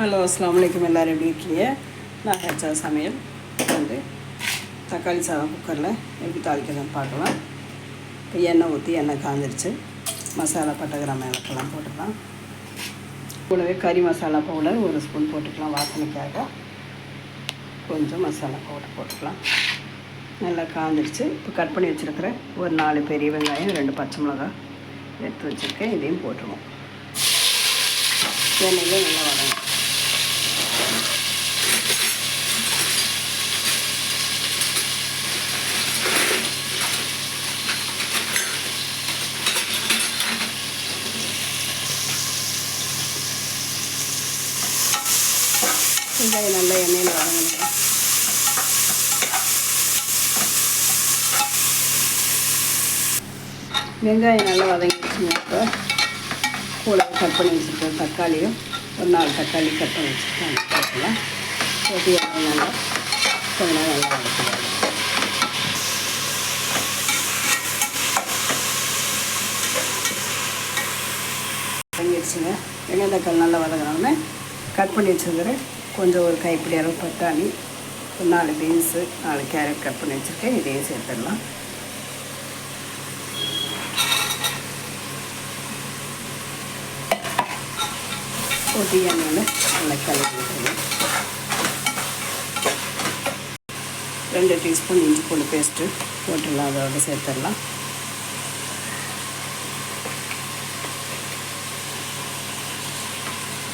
Hello அஸ்லாம் வலைக்கம் எல்லோரும் எப்படி இருக்கீங்க? நான் ஹெச்சா சமையல். வந்து தக்காளி சாதம் குக்கரில் எப்படி தாளிக்கிறதுன்னு பார்க்கலாம். இப்போ எண்ணெய் ஊற்றி எண்ணெய் காஞ்சிருச்சு. மசாலா பட்டை கிராம இலக்கெல்லாம் போட்டுக்கலாம். கூடவே கறி மசாலா பவுடர் ஒரு ஸ்பூன் போட்டுக்கலாம். வாசனைக்காக கொஞ்சம் மசாலா பவுடர் போட்டுக்கலாம். நல்லா காஞ்சிருச்சு. இப்போ கட் பண்ணி வச்சுருக்கிற ஒரு நாலு பெரிய வெங்காயம் ரெண்டு பச்சை மிளகா எடுத்து வச்சுருக்கேன். இதையும் போட்டுருவோம். எண்ணெயில் நல்லா வதங்கும் வெங்காயம் நல்லா எண்ணெயில் வதங்கணும். வெங்காயம் நல்லா வதங்கிடுச்சுங்க இப்போ கூட கட் பண்ணி வச்சுருக்கேன் தக்காளியும். ஒரு நாலு தக்காளி கட் பண்ணி வச்சுருக்கேன் போட்டுக்கலாம் போட்டு எண்ணெய் நல்லா கொஞ்ச நேரம் நல்லா வதக்கலாம் வதங்கிடுச்சுங்க. வெங்காயம் தக்காளி நல்லா வதங்கினோடனே கட் பண்ணி வச்சுருக்கிறேன் கொஞ்சம் ஒரு கைப்பிடி அளவு பட்டாணி ஒரு நாலு பீன்ஸு நாலு கேரட் கட் பண்ணி வச்சுருக்கேன். இதையும் சேர்த்துடலாம். போட்டு நல்லா கலந்து ரெண்டு டீஸ்பூன் இஞ்சி பூண்டு பேஸ்ட்டு போட்டுடலாம். அதோட சேர்த்துடலாம்.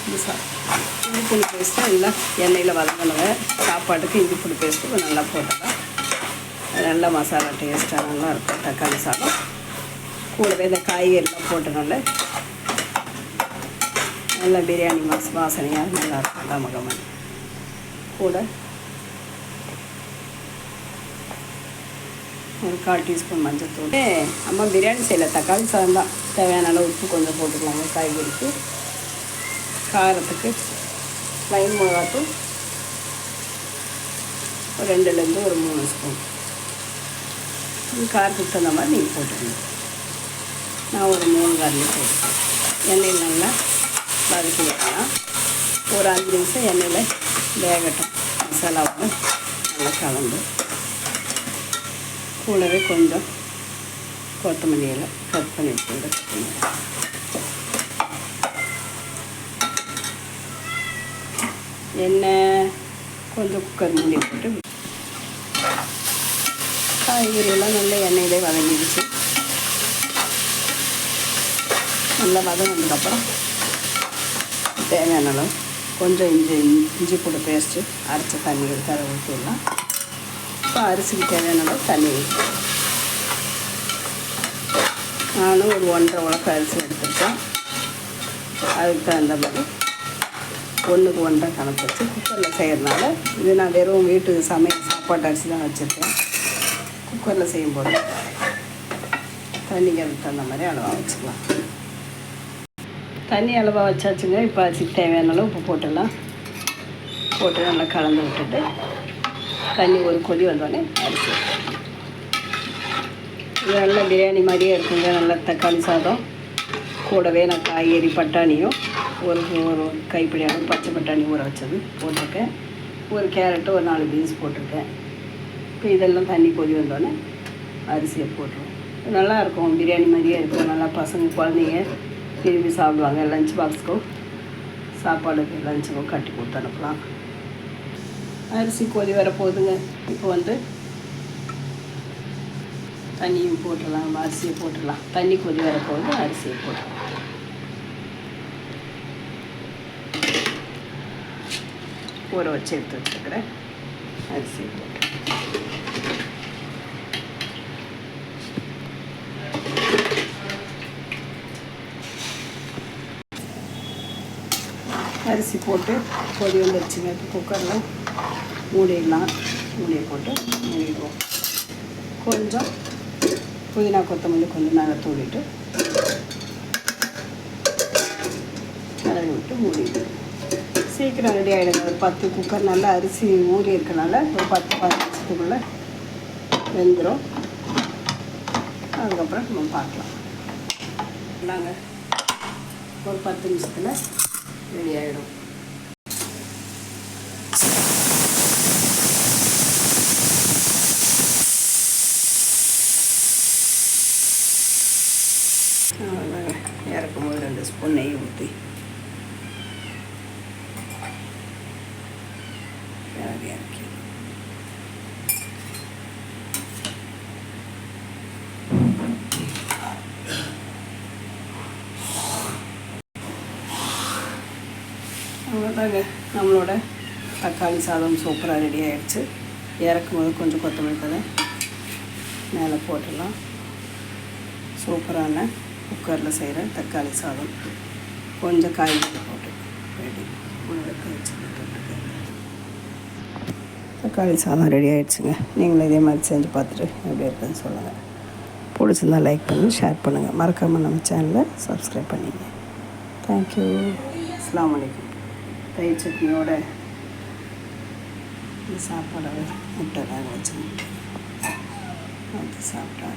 இந்த சா இஞ்சி பூண்டு பேஸ்ட்டு எல்லாம் எண்ணெயில் வதங்கணுங்க சாப்பாட்டுக்கு இஞ்சி பூண்டு பேஸ்ட்டு நல்லா போட்டுக்கலாம். நல்லா மசாலா டேஸ்ட்டாக நல்லா இருக்கும். தக்காளி சாதம். கூடவே இந்த காய்கறிலாம் போட்டனால நல்லா பிரியாணி மாஸ் வாசனையாக நல்லா இருக்கும். கமகமன் கூட ஒரு கால் டீஸ்பூன் மஞ்சள் தூள். அம்மா பிரியாணி செய்யல. தக்காளி சாதம் தான். தேவையான அளவு உப்பு கொஞ்சம் போட்டுக்கலாங்க காய்கறிக்கு. காரத்துக்கு லைன் மிளகாத்தூள். ஒரு ரெண்டுலேருந்து ஒரு மூணு ஸ்பூன். காரத்துக்கு தகுந்த மாதிரி நீங்கள் போட்டுக்கணும் நான் ஒரு மூணு காரில் போட்டுக்கிறேன். எண்ணெயில் நல்லா வதக்கி வைக்கலாம். ஒரு அஞ்சு நிமிஷம் எண்ணெயில் வேகட்டும். மசாலாவும் நல்லா கலந்து. கூடவே கொஞ்சம் கொத்தமல்லி கட் பண்ணி வச்சுருக்கேன். எண்ணெய் கொஞ்சம் குக்கர் மூடி போட்டு. காய்கறியெல்லாம் நல்லா எண்ணெயிலே வதங்கிடுச்சு. நல்லா வதங்கினதுக்கப்புறம் தேவையான அளவு கொஞ்சம் இஞ்சி இஞ்சி பூண்டு பேஸ்ட்டு அரைச்ச தண்ணி எடுத்து அதை ஊற்றிடலாம் இப்போ அரிசிக்கு தேவையான அளவு தண்ணி நானும் ஒரு ஒன்றரை உலக அரிசி எடுத்துருக்கேன். அதுக்கு தகுந்த மாதிரி ஒன்றுக்கு ஒன்றரை கணக்கு வச்சு குக்கரில் செய்கிறதுனால இது நான் வெறும் வீட்டு சமையல் சாப்பாட்டு அரிசி தான் வச்சுருக்கேன். குக்கரில் செய்யும்போது தண்ணிக்கு அதுக்கு தகுந்த மாதிரி அளவாக வச்சுக்கலாம். தண்ணி அளவாக வச்சாச்சுங்க. இப்போ அரிசிக்கு தேவையான அளவு உப்பு போட்டுடலாம். போட்டு நல்லா கலந்து விட்டுட்டு தண்ணி ஒரு கொதி வந்தோடனே அரிசி. இது நல்ல பிரியாணி மாதிரியே இருக்குங்க. நல்ல தக்காளி சாதம். கூடவே நான் காய்கறி பட்டாணியும் ஒரு ஒரு கைப்பிடி அளவு பச்சை பட்டாணி ஊற வச்சது போட்டிருக்கேன். ஒரு கேரட்டு ஒரு நாலு பீன்ஸ் போட்டிருக்கேன். இப்போ இதெல்லாம் தண்ணி கொதி வந்தோடனே அரிசியை போட்டுருவோம். நல்லா இருக்கும். பிரியாணி மாதிரியே இருக்கும். நல்லா பசங்க குழந்தைங்க விரும்பி சாப்பிடுவாங்க. லஞ்ச் பாக்ஸுக்கும் சாப்பாடுக்கு லஞ்சுக்கும் கட்டி கொடுத்து அனுப்பலாம். அரிசி கொதி வரப்போகுதுங்க இப்போ வந்து தண்ணியும் போட்டுடலாம். அரிசியை போட்டுடலாம். தண்ணி கொதி வர அரிசியை போட்டுடலாம். ஊற வச்சு எடுத்து வச்சுருக்கிறேன் அரிசி போட்டு அரிசி போட்டு கொதி வந்துருச்சுங்க இப்போ குக்கரில் மூடிடலாம் மூடியை போட்டு மூடிடுவோம் கொஞ்சம் புதினா கொத்தமல்லி கொஞ்சம் நேரம் தூளிட்டு கலரி விட்டு மூடிடுவோம் சீக்கிரம் ரெடி ஆகிடுங்க ஒரு பத்து குக்கர் நல்லா அரிசி ஊறி இருக்கனால ஒரு பத்து பதினஞ்சுக்குள்ளே வெந்துடும் அதுக்கப்புறம் நம்ம பார்க்கலாம். நாங்கள் ஒரு பத்து நிமிஷத்தில் ரெடி ஆகிடும் இறக்கும்போது ரெண்டு ஸ்பூன் நெய் ஊற்றி அது இறக்கி அவ்வளோதாங்க. நம்மளோட தக்காளி சாதம் சூப்பராக ரெடி ஆகிடுச்சு இறக்கும் போது கொஞ்சம் கொத்தமல்லி தலை மேலே போட்டுடலாம். சூப்பரான குக்கரில் செய்கிற தக்காளி சாதம். கொஞ்சம் காய்கறி போட்டு ரெடி முழுக்க வச்சு தக்காளி சாதம் ரெடி ஆகிடுச்சுங்க நீங்களும் இதே மாதிரி செஞ்சு பார்த்துட்டு எப்படி இருக்குன்னு சொல்லுங்கள் பிடிச்சிருந்தா லைக் பண்ணி ஷேர் பண்ணுங்கள் மறக்காமல் நம்ம சேனலை சப்ஸ்கிரைப் பண்ணிங்க. தேங்க்யூ அஸ்லாம் வலைக்கம் தயிர் சட்னியோட இந்த சாப்பாடை முட்டை வேக வச்சு அது சாப்பிட்டா